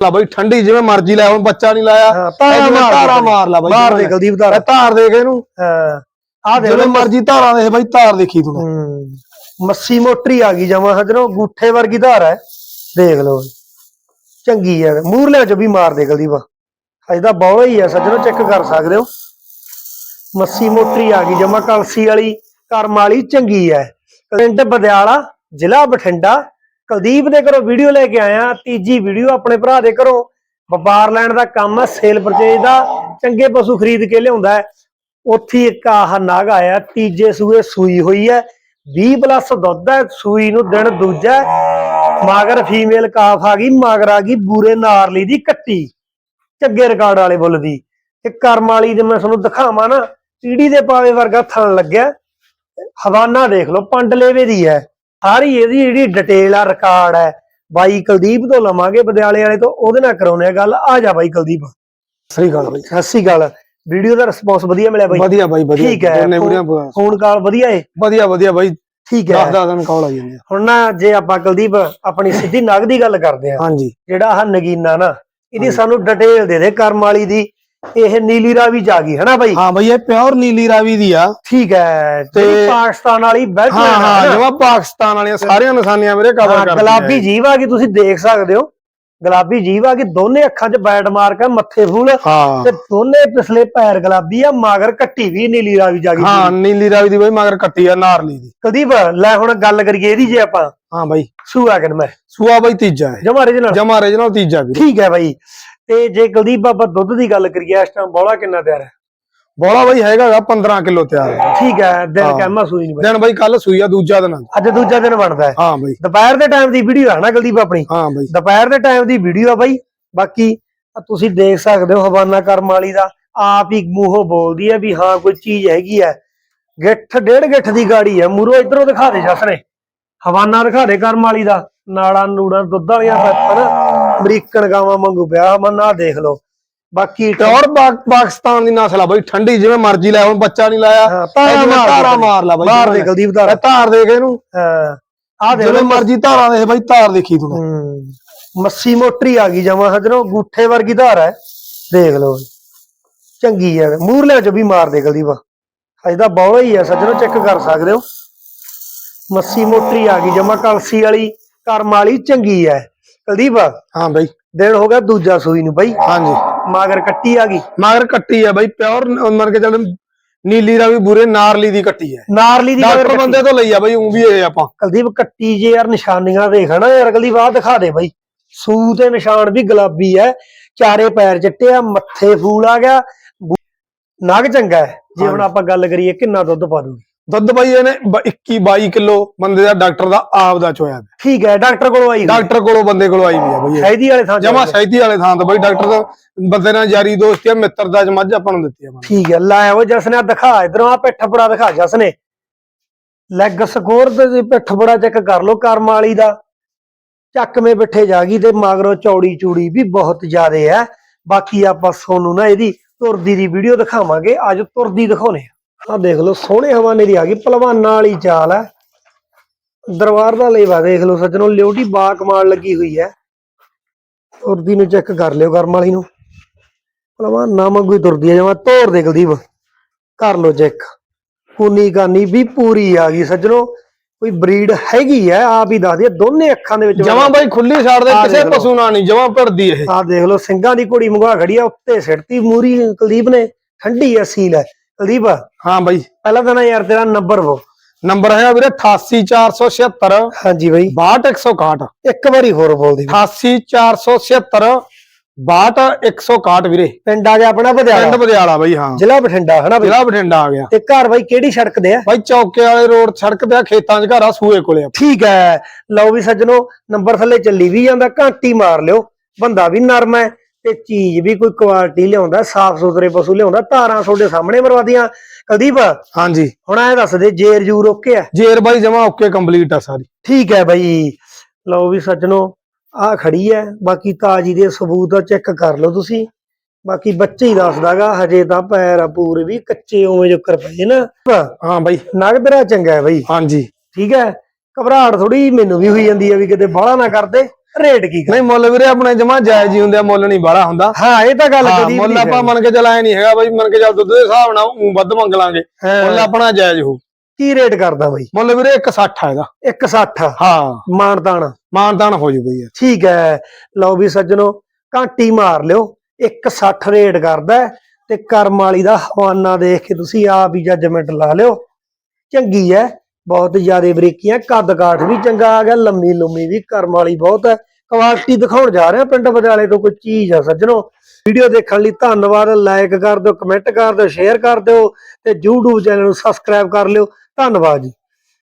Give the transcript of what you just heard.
ਲਾ ਬਈ ਠੰਡੀ ਜਿਵੇਂ ਮਰਜ਼ੀ ਲੈ ਹੁਣ ਬੱਚਾ ਨਹੀਂ ਲਾਇਆ। ਧਾਰਾਂ ਮਾਰ ਧਾਰਾਂ ਦੇ। ਲਾ ਬਈ ਮਾਰ ਦੇ ਕੁਲਦੀਪ ਧਾਰ। ਧਾਰ ਦੇਖ ਇਹਨੂੰ। ਹਾਂ। ਆ ਦੇ ਜਿਵੇਂ ਮਰਜ਼ੀ ਧਾਰਾਂ ਦੇ ਬਈ ਧਾਰ ਦੇਖੀ ਤੂੰ। ਮੱਸੀ ਮੋਟਰੀ ਆ ਗਈ ਜਮਾ ਸੱਜਣੋ ਗੂਠੇ ਵਰਗੀ ਧਾਰ ਹੈ। ਦੇਖ ਲਓ। ਚੰਗੀ ਹੈ ਮੂਰਲੇ ਚ ਵੀ ਮਾਰ ਦੇ ਕੁਲਦੀਪ। ਅਜੇ ਤਾਂ ਬੌਲਾ ਹੀ ਹੈ ਸੱਜਣੋ ਚੈੱਕ ਕਰ ਸਕਦੇ ਹੋ। ਮੱਸੀ ਮੋਟਰੀ ਆ ਗਈ ਜਮਾ ਕਲਸੀ ਵਾਲੀ ਕਰਮ ਵਾਲੀ ਚੰਗੀ ਹੈ। ਪਿੰਡ ਬਦਿਆਲਾ ਜ਼ਿਲ੍ਹਾ ਬਠਿੰਡਾ ਕੁਲਦੀਪ ਦੇ ਘਰੋਂ ਵੀਡੀਓ ਲੈ ਕੇ ਆਇਆ, ਤੀਜੀ ਵੀਡੀਓ ਆਪਣੇ ਭਰਾ ਦੇ ਘਰੋਂ। ਵਪਾਰ ਲੈਣ ਦਾ ਕੰਮ ਹੈ ਸੇਲ ਪਰਚੇਜ ਦਾ, ਚੰਗੇ ਪਸ਼ੂ ਖਰੀਦ ਕੇ ਲਿਆਉਂਦਾ ਹੈ। ਉੱਥੇ ਇੱਕ ਆਹ ਨਾਗ ਆਇਆ, ਤੀਜੇ ਸੂਏ ਸੂਈ ਹੋਈ ਹੈ 20 ਪਲੱਸ ਦੁੱਧ ਹੈ, ਸੂਈ ਨੂੰ ਦਿਨ ਦੂਜਾ ਮਾਗਰ ਫੀਮੇਲ ਕਾਫ ਆ ਗਈ, ਮਾਗਰ ਆ ਗਈ, ਬੂਰੇ ਨਾਰਲੀ ਦੀ ਕੱਟੀ ਚੱਗੇ ਰਿਕਾਰਡ ਵਾਲੇ ਬੁੱਲ ਦੀ। ਤੇ ਕਰਮ ਵਾਲੀ ਦੇ ਮੈਂ ਤੁਹਾਨੂੰ ਦਿਖਾਵਾਂ ਨਾ, ਪੀੜੀ ਦੇ ਪਾਵੇ ਵਰਗਾ ਥਣ ਲੱਗਿਆ। ਹਵਾਨਾ ਦੇਖ ਲਓ, ਪੰਡਲੇਵੇ ਦੀ ਹੈ। ਸਾਰੀ ਇਹਦੀ ਜਿਹੜੀ ਡਿਟੇਲ ਆ ਰਿਕਾਰਡ ਹੈ ਬਾਈ ਕੁਲਦੀਪ ਤੋਂ ਲਵਾਂਗੇ ਬਦਿਆਲੇ ਵਾਲੇ ਤੋਂ ਉਹਦੇ ਨਾਲ ਕਰਾਉਨੇ ਆ ਗੱਲ। ਆ ਜਾ ਬਾਈ ਕੁਲਦੀਪ। ਸਹੀ ਗੱਲ ਬਈ। ਸਤਿ ਸ਼੍ਰੀ ਅਕਾਲ। ਵੀਡੀਓ ਦਾ ਰਿਸਪੌਂਸ ਵਧੀਆ ਮਿਲਿਆ ਬਾਈ। ਵਧੀਆ ਬਾਈ ਵਧੀਆ। ਠੀਕ ਹੈ, ਫੋਨ- ਕਾਲ ਵਧੀਆ ਏ? ਵਧੀਆ ਵਧੀਆ ਬਾਈ। ਠੀਕ 10 ਹੈ। 10 ਦਿਨ ਕਾਲ ਆ ਜਾਂਦੇ ਹੁਣ ਨਾ ਜੇ ਆਪਾਂ ਕੁਲਦੀਪ ਆਪਣੀ ਸਿੱਧੀ ਨਗ ਦੀ ਗੱਲ ਕਰਦੇ ਆ ਹਾਂਜੀ। ਜਿਹੜਾ ਆਹ ਨਗੀਨਾ ਨਾ ਇਹਦੀ। ਸਾਨੂੰ ਡਿਟੇਲ ਦੇ ਦੇ ਕਰਮ ਵਾਲੀ ਦੀ। ਇਹ ਨੀਲੀ ਰਾਵੀ ਆ ਗਈ ਹੈਨਾ ਬਾਈ? ਹਾਂ ਬਈ ਇਹ ਪਿਓਰ ਨੀਲੀ ਰਾਵੀ ਦੀ ਆ। ਠੀਕ ਹੈ ਤੇ- ਪਾਕਿਸਤਾਨ ਵਾਲੀ ਬੈਲਟ ਹਾਂ ਹਾਂ ਜਿਵੇਂ ਪਾਕਿਸਤਾਨ ਵਾਲੀਆਂ ਸਾਰੀਆਂ ਨਿਸ਼ਾਨੀਆਂ ਮੇਰੇ ਕਵਰ ਹਾਂ, ਕਰ ਗੁਲਾਬੀ ਜੀਵ ਆ ਗਈ ਤੁਸੀਂ ਦੇਖ ਸਕਦੇ ਹੋ। ਗੁਲਾਬੀ ਜੀਵ ਆ ਗਈ ਦੋਨੇ ਅੱਖਾਂ 'ਚ ਬੈਟ ਮਾਰਕ ਹੈ ਮੱਥੇ ਫੂਲ। ਤੇ ਦੋਨੇ ਪਿਛਲੇ ਪੈਰ ਗੁਲਾਬੀ ਆ ਮਗਰ ਕੱਟੀ ਵੀ ਨੀਲੀ ਰਾਵੀ ਜਾ ਗਈ ਹਾਂ ਨੀਲੀ ਰਾਵੀ ਦੀ ਬਈ ਮਗਰ ਕੱਟੀ ਆ ਨਾਰਲੀ ਦੀ। ਕੁਲਦੀਪ ਲੈ ਹੁਣ ਗੱਲ ਕਰੀਏ ਇਹਦੀ ਜੇ ਆਪਾਂ। ਹਾਂ ਬਾਈ। ਸੂਆ ਕਿਨ ਮੈਂ। ਸੂਆ ਬਈ ਤੀਜਾ ਹੈ। ਜਮਾ original ਜਮਾ ਰੀਜਨਲ ਤੀਜਾ ਵੀਰੇ। ਠੀਕ ਹੈ ਬਾਈ। ਤੇ ਜੇ ਕੁਲਦੀਪ ਆਪਾਂ ਦੁੱਧ ਦੀ ਗੱਲ ਕਰੀਏ ਇਸ ਟਾਈਮ ਬੋਲਾ ਕਿੰਨਾ ਤਿਆਰ ਹੈ? ਬੋਲਾ ਬਈ ਹੈਗਾ ਗਾ 15 ਕਿਲੋ ਤਿਆਰ। ਹੈ। ਠੀਕ ਹੈ। ਦਿਨ। ਕਹਿਮਾ ਸੂਈ ਨਹੀਂ ਬਾਈ ਦਿਨ ਬਈ ਕੱਲ ਸੂਈ ਆ ਦੂਜਾ ਦਿਨ। ਅੱਜ ਦੂਜਾ ਦਿਨ ਬਣਦਾ ਹੈ। ਹਾਂ ਬਈ। ਦੁਪਹਿਰ ਦੇ ਟਾਈਮ ਦੀ ਵੀਡੀਓ ਹੈ ਨਾ ਕੁਲਦੀਪ ਆਪਣੀ। ਹਾਂ ਬਈ। ਦੁਪਹਿਰ ਦੇ ਟਾਈਮ ਦੀ ਵੀਡੀਓ ਆ ਬਾਈ। ਬਾਕੀ ਤੁਸੀਂ ਦੇਖ ਸਕਦੇ ਹੋ ਹਵਾਨਾ ਕਰਮ ਵਾਲੀ ਦਾ। ਆਪ ਹੀ ਮੂੰਹੋਂ ਬੋਲਦੀ ਹੈ ਵੀ ਹਾਂ ਕੋਈ ਚੀਜ਼ ਹੈਗੀ ਹੈ। ਗਿੱਠ ਡੇਢ ਗਿੱਠ ਦੀ ਗਾੜੀ ਹੈ। ਮੂਰੋ ਇਧਰੋਂ ਦਿਖਾ ਦੇ ਜਸਨੇ ਹਵਾਨਾ ਦਿਖਾ ਦੇ ਕਰਮ ਵਾਲੀ ਦਾ। ਨਾਲਾਂ ਨੂੜਾਂ ਦੁੱਧ ਵਾਲੀਆਂ ਪੈਪਰ ਅਮਰੀਕਨ ਗਾਵਾਂ ਵਾਂਗੂ ਪਿਆ ਹਵਾਨਾ ਦੇਖ ਲਓ। ਬਾਕੀ ਪਿਓਰ ਪਾਕਿਸਤਾਨ ਦੀ ਨਸਲ ਆ ਬਈ ਠੰਡੀ ਜਿਵੇਂ ਮਰਜ਼ੀ ਲੈ ਹੁਣ ਬੱਚਾ ਨਹੀਂ ਲਾਇਆ। ਹਾਂ, ਧਾਰਾਂ ਮਾਰ ਧਾਰਾਂ ਦੇ। ਲਾ ਬਈ ਮਾਰ ਦੇ ਕੁਲਦੀਪ ਦਾ ਇਹ ਧਾਰ ਦੇਖ ਇਹਨੂੰ। ਆ ਦੇ ਜਿਵੇਂ ਮਰਜ਼ੀ ਧਾਰਾਂ ਦੇ ਬਈ ਧਾਰ ਦੇਖੀ ਤੂੰ। ਹੂੰ ਮੱਸੀ ਮੋਟਰੀ ਆ ਗਈ ਜਮਾ ਸੱਜਣੋ ਗੂਠੇ ਵਰਗੀ ਧਾਰ ਹੈ ਦੇਖ ਲਓ ਚੰਗੀ ਹੈ ਮੂਰਲੇ ਚ ਵੀ ਮਾਰ ਦੇ ਕੁਲਦੀਪ ਅਜੇ ਤਾਂ ਬੌਲਾ ਹੀ ਹੈ ਸੱਜਣੋ ਚੈੱਕ ਕਰ ਸਕਦੇ ਹੋ। ਮੱਸੀ ਮੋਟਰੀ ਆ ਗਈ ਜਮਾ ਕਲਸੀ ਵਾਲੀ ਕਰਮ ਵਾਲੀ ਚੰਗੀ ਹੈ ਕੁਲਦੀਪ ਹਾਂ ਬਈ। ਦਿਨ ਹੋ ਗਿਆ ਦੂਜਾ ਸੂਈ ਨੂੰ ਬਈ। ਹਾਂਜੀ। ਮਾਗਰ ਕੱਟੀ ਆ ਗਈ। ਮਗਰ ਕੱਟੀ ਆ ਬਈ ਪਿਓਰ ਮਰ ਕੇ ਚੱਲ ਨੀਲੀ ਰਾਵੀ ਬੂਰੇ ਨਾਰਲੀ ਦੀ ਕੱਟੀ ਹੈ ਨਾਰਲੀ ਦੀ ਡਾਕਟਰ ਕੱਟੀ। ਬੰਦੇ ਤੋਂ ਲਈ ਆ ਬਈ ਉਹ ਵੀ ਇਹ ਆਪਾਂ। ਕੁਲਦੀਪ ਕੱਟੀ ਜੇ ਯਾਰ ਨਿਸ਼ਾਨੀਆਂ ਦੇਖ ਨਾ ਯਾਰ ਕੁਲਦੀਪ ਆਹ ਦਿਖਾ ਦੇ ਬਾਈ। ਸੂ ਤੇ ਨਿਸ਼ਾਨ ਵੀ ਗੁਲਾਬੀ ਹੈ ਚਾਰੇ ਪੈਰ ਚਿੱਟੇ ਆ ਮੱਥੇ ਫੂਲ ਆ ਗਿਆ। ਨਗ ਚੰਗਾ ਹੈ ਜੇ ਹੁਣ। ਆਪਾਂ ਗੱਲ ਕਰੀਏ ਕਿੰਨਾ ਦੁੱਧ ਪਾ ਦੂਗੀ। ਦੁੱਧ ਬਈ ਇਹਨੇ 21 22 ਕਿਲੋ ਬੰਦੇ ਦਾ ਡਾਕਟਰ ਦਾ ਆਪ ਦਾ ਚੋਇਆ। ਠੀਕ ਹੈ ਡਾਕਟਰ ਕੋਲੋਂ ਆਈ। ਡਾਕਟਰ ਕੋਲੋਂ ਬੰਦੇ ਕੋਲੋਂ ਆਈ ਵੀ ਆ ਬਈ। ਸ਼ਾਇਦੀ ਵਾਲੇ ਥਾਂ ਜਮਾ ਸੈਦੀ ਵਾਲੇ ਥਾਂ ਤੋਂ ਬਈ ਡਾਕਟਰ ਦਾ ਬੰਦੇ ਨਾਲ ਯਾਰੀ ਦੋਸਤੀ ਆ ਮਿੱਤਰ ਦਾ ਮੱਝ ਆਪਾਂ ਨੂੰ ਦਿੱਤੀ ਆ। ਠੀਕ ਹੈ ਲੈ ਉਹ ਜਸਨੇ ਆਹ ਦਿਖਾ ਇਧਰੋਂ ਆ ਪਿੱਠ ਬੜਾ ਦਿਖਾ ਜਸਨੇ ਲੈਗ ਸਕੋਰ ਤੇ ਪਿੱਠ ਬੜਾ ਚੈੱਕ ਕਰ ਲੋ ਕਰਮ ਵਾਲੀ ਦਾ ਚੱਕਵੇਂ ਬਿਠੇ ਜਾ ਗਈ ਤੇ ਮਗਰੋਂ ਚੌੜੀ ਚੂੜੀ ਵੀ ਬਹੁਤ ਜ਼ਿਆਦੇ ਹੈ ਬਾਕੀ ਆਪਾਂ ਸੋਨੂੰ ਨਾ ਇਹਦੀ ਤੁਰਦੀ ਦੀ ਵੀਡੀਓ ਦਿਖਾਵਾਂਗੇ ਅੱਜ ਤੁਰਦੀ ਦਿਖਾਉਨੇ ਆ ਆਹ ਦੇਖ ਲਓ ਸੋਹਣੇ ਹਵਾਨੇ ਦੀ ਆ ਗਈ ਪਹਿਲਵਾਨਾਂ ਵਾਲੀ ਚਾਲ ਹੈ। ਦਰਬਾਰ ਦਾ ਲੇਵਾ ਦੇਖ ਲਓ ਸੱਜਣੋ ਲਿਓਟੀ ਬਾ ਕਮਾਲ ਲੱਗੀ ਹੋਈ ਹੈ। ਤੁਰਦੀ ਨੂੰ ਚੈੱਕ ਕਰ ਲਿਓ ਕਰਮ ਵਾਲੀ ਨੂੰ। ਪਹਿਲਵਾਨਾਂ ਵਾਂਗੂ ਹੀ ਤੁਰਦੀ ਹੈ ਜਮਾ ਤੋਰ ਦੇ ਕੁਲਦੀਪ। ਕਰ ਲਓ ਚੈੱਕ। ਕੂਨੀ ਕਾਨੀ ਵੀ ਪੂਰੀ ਆ ਗਈ ਸੱਜਣੋ। ਕੋਈ ਬਰੀਡ ਹੈਗੀ ਹੈ ਆਪ ਹੀ ਦੱਸਦੀ ਹੈ ਦੋਨੇ ਅੱਖਾਂ ਦੇ ਵਿੱਚ ਜਮਾਂ ਬਾਈ ਖੁੱਲੀ ਛੱਡ ਦੇ ਕਿਸੇ। ਪਸ਼ੂ ਨਾਲ ਨਹੀਂ ਜਮਾਂ ਭੜਦੀ ਇਹ। ਆਹ ਦੇਖ ਲਓ ਸਿੰਘਾਂ ਦੀ ਘੋੜੀ ਮੰਗਾ ਖੜੀ ਆ ਉੱਤੇ ਸਿੱਟਤੀ ਮੂਰੀ ਕੁਲਦੀਪ ਨੇ ਠੰਡੀ ਆ ਸੀਲ ਹੈ। ਕੁਲਦੀਪ ਹਾਂ ਬਾਈ। ਪਹਿਲਾਂ ਤਾਂ ਨਾ ਯਾਰ ਤੇਰਾ ਨੰਬਰ ਵੋ। ਨੰਬਰ ਹੈ ਵੀਰੇ 88476 ਹਾਂਜੀ ਬਈ। 62161 ਇੱਕ ਵਾਰੀ ਹੋਰ ਬੋਲ ਦੇ। 88476 62161 ਵੀਰੇ। ਪਿੰਡ ਆ ਗਿਆ ਆਪਣਾ ਪਿੰਡ ਬਧਿਆਲਾ ਬਦਿਆਲਾ ਬਾਈ ਹਾਂ। ਜ਼ਿਲ੍ਹਾ ਬਠਿੰਡਾ ਹਨਾ ਬਈ? ਜ਼ਿਲ੍ਹਾ ਬਠਿੰਡਾ ਆ ਗਿਆ। ਤੇ ਘਰ ਬਾਈ ਕਿਹੜੀ ਸੜਕ ਤੇ ਆ? ਬਾਈ ਚੌਕੇ ਵਾਲੇ ਰੋਡ ਸੜਕ ਤੇ ਆ ਖੇਤਾਂ 'ਚ ਘਰ ਆ ਸੂਏ ਕੋਲੇ ਆ। ਠੀਕ ਹੈ। ਲਓ ਵੀ ਸੱਜਣੋ ਨੰਬਰ ਥੱਲੇ ਚੱਲੀ ਵੀ ਜਾਂਦਾ ਘੰਟੀ ਮਾਰ ਲਿਓ। ਬੰਦਾ ਵੀ ਨਰਮ ਹੈ। ਤੇ ਚੀਜ਼ ਵੀ ਕੋਈ ਕੁਆਲਿਟੀ ਲਿਆਉਂਦਾ ਸਾਫ਼ ਸੁਥਰੇ ਪਸ਼ੂ ਲਿਆਉਂਦਾ ਧਾਰਾਂ ਤੁਹਾਡੇ ਸਾਹਮਣੇ ਮਰਵਾਦੀਆਂ। ਕੁਲਦੀਪ ਹਾਂਜੀ। ਹੁਣ ਐ ਦੱਸ ਦੇ ਜੇਰ ਜੂਰ ਓਕੇ ਆ? ਜੇਰ ਬਾਈ ਜਮਾ ਓਕੇ ਕੰਪਲੀਟ ਆ ਸਾਰੀ। ਠੀਕ ਹੈ ਬਈ। ਲਓ ਵੀ ਸੱਜਣੋ ਆ ਖੜੀ ਹੈ। ਬਾਕੀ ਤਾਜੀ ਦੇ ਸਬੂਤ ਦਾ ਚੈੱਕ ਕਰ ਲਓ ਤੁਸੀਂ। ਬਾਕੀ ਬੱਚੇ ਹੀ ਦੱਸਦਾਗਾ ਹਜੇ ਤਾਂ ਪੈਰ ਪੂਰੇ ਵੀ ਕੱਚੇ ਉਵੇਂ ਜੁਕਰ ਪਏ ਨਾ। ਹਾਂ ਬਾਈ। ਨਗ ਤੇਰਾ ਚੰਗਾ ਹੈ ਬਈ। ਹਾਂਜੀ। ਠੀਕ ਹੈ। ਘਬਰਾਹਟ ਥੋੜੀ ਮੈਨੂੰ ਵੀ ਹੋਈ ਜਾਂਦੀ ਹੈ ਵੀ ਕਿਤੇ ਬਾਹਲਾ ਨਾ ਕਰਦੇ ਰੇਟ ਕੀ ਨਹੀਂ ਮੁੱਲ ਵੀਰੇ ਆਪਣੇ ਜਮਾ ਜਾਇਜ਼ ਹੀ ਹੁੰਦੇ ਆ ਮੁੱਲ ਨਹੀਂ ਬਾਹਲਾ ਹੁੰਦਾ। ਹਾਂ ਇਹ ਤਾਂ ਗੱਲ ਕਦੀ ਮੁੱਲ ਆਪਾਂ ਮੰਨ ਕੇ ਚੱਲ ਐ ਨਹੀਂ ਹੈਗਾ ਬਾਈ ਮੰਨ ਕੇ ਚੱਲ ਦੁੱਧ ਦੇ ਹਿਸਾਬ ਨਾਲ ਊਂ ਵੱਧ ਮੰਗ ਲਾਂਗੇ। ਮੁੱਲ ਆਪਣਾ ਜਾਇਜ਼ ਹੋ ਕੀ ਰੇਟ ਕਰਦਾ ਬਾਈ? ਮੁੱਲ ਵੀਰੇ 160 ਹੈਗਾ 160 ਹਾਂ। ਮਾਨਤਾਨ। ਮਾਨਤਾਨ ਹੋ ਜੂ ਬਈ ਠੀਕ ਹੈ। ਲਓ ਵੀ ਸੱਜਣੋ ਘਾਂਟੀ ਮਾਰ ਲਿਓ। 160 ਰੇਟ ਕਰਦਾ ਤੇ ਕਰਮ ਵਾਲੀ ਦਾ ਹਵਾਨਾ ਦੇਖ ਕੇ ਤੁਸੀਂ ਆਪ ਹੀ ਜੱਜਮੈਂਟ ਲਾ ਲਿਓ। ਚੰਗੀ ਹੈ। ਬਹੁਤ ਜ਼ਿਆਦਾ ਬਰੀਕੀਆਂ ਕੱਦ ਕਾਠ ਵੀ ਚੰਗਾ ਆ ਗਿਆ, ਲੰਮੀ ਲੰਮੀ ਵੀ ਕਰਮ ਵਾਲੀ ਬਹੁਤ ਹੈ। ਕੁਆਲਿਟੀ ਦਿਖਾਉਣ ਜਾ ਰਿਹਾ, ਪਿੰਡ ਬਜਾਲੇ ਤੋਂ ਕੋਈ ਚੀਜ਼ ਆ, ਸੱਜਣੋ। ਵੀਡੀਓ ਦੇਖਣ ਲਈ ਧੰਨਵਾਦ ਲਾਈਕ ਕਰ ਦਿਓ ਕਮੈਂਟ ਕਰ ਦਿਓ ਸ਼ੇਅਰ ਕਰ ਦਿਓ ਤੇ YouTube ਚੈਨਲ ਨੂੰ ਸਬਸਕ੍ਰਾਈਬ ਕਰ ਲਿਓ। ਧੰਨਵਾਦ ਜੀ।